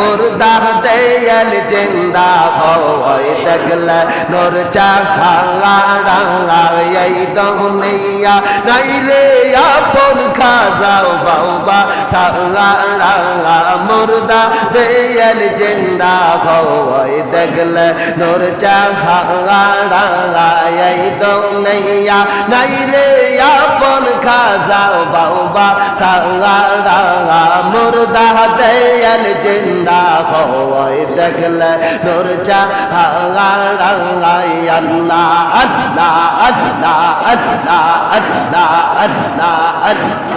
মুর্দা দেয়াল জিন্দা হয় দেখলে নোর চাহা রাঙা এই দুনিয়া নাই রে আপন খাজাও বাবা সারা রাঙা। মুর্দা দেয়াল জিন্দা হয় দেখলে নোর চাহা রাঙা এই দুনিয়া নাই রে আপন খাজাও বাবা সারা রাঙা। মুর্দা দেয়াল জিন্দা হয় দেখলে চাহা রাঙা আল্লাহ আল্লাহ আল্লাহ আল্লাহ আল্লাহ আল্লাহ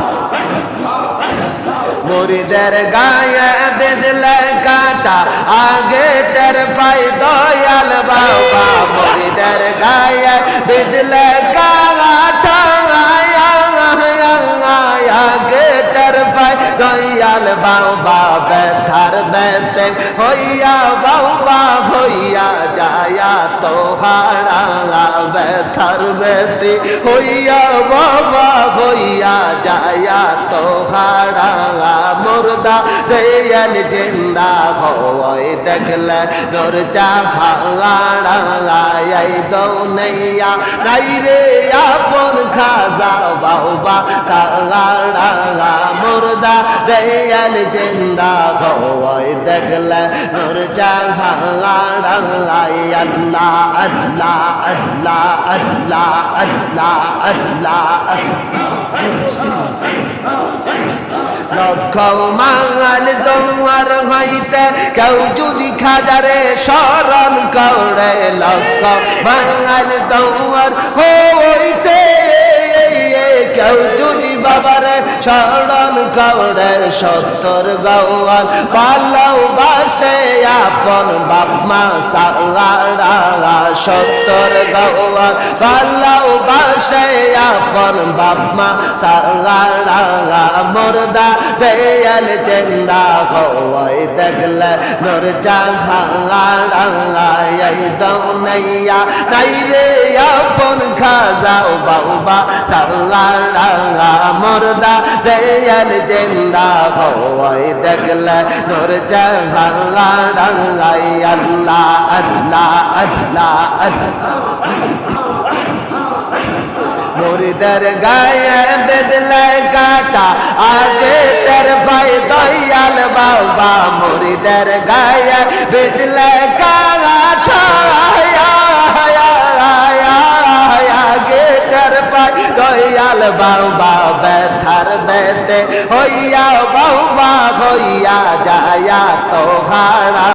মুরিদের গায়ে বেদলে কাটা আগে তের পাই দয়াল বাবা মুরিদের গায়ে বেদলে দয়াল বাবা ব্যথার বেতে হইয়া বাবা হইয়া যায়া তো হারা ব্যথার বেতে হইয়া বাবা হইয়া যায়া তো হারা মুর্দা দেয়াল জিন্দা হয় দেখলে নোর চাহা এই দৌনইয়া নাই রে আপন খাজা বাবা সারা মুর্দা। দেয়াল জিন্দা হয় দেখলে নোর চাহা আল্লাহ আল্লাহ আল্লাহ আল্লাহ আল্লাহ আল্লাহ। লক্ষ মাঙাল তোমার হইতে কেউ যদি খাজারে করে লক্ষ মাঙাল তোমার হইতে। কেউ যদি বাবার স্মরণ করে সত্তর গাওয়াল পালাও বাসে আপন বাপ মা সারা সত্তর গৌয়াল পালাও বাসে আপন বাপ মা সারা মর্দা দেয়াল চেন্দা হওয়াই দেখলে নোর চাহা এই দৌনাইয়া, নাই রে আপন খাজাও বাবা সারা মর্দা, দেয়াল চেন্দা হওয়াই দেখলে নোর চাহা আল্লাহ আল্লাহ আল্লাহ আল্লাহ মুরিদের গায়ে বেদলে কাটা আগে তের ভাই দয়াল বাবা মুরিদের গায়ে বেদলে কাটা বাবা ব্যথার বেতে হইয়া বাবা হইয়া যায়া তো হার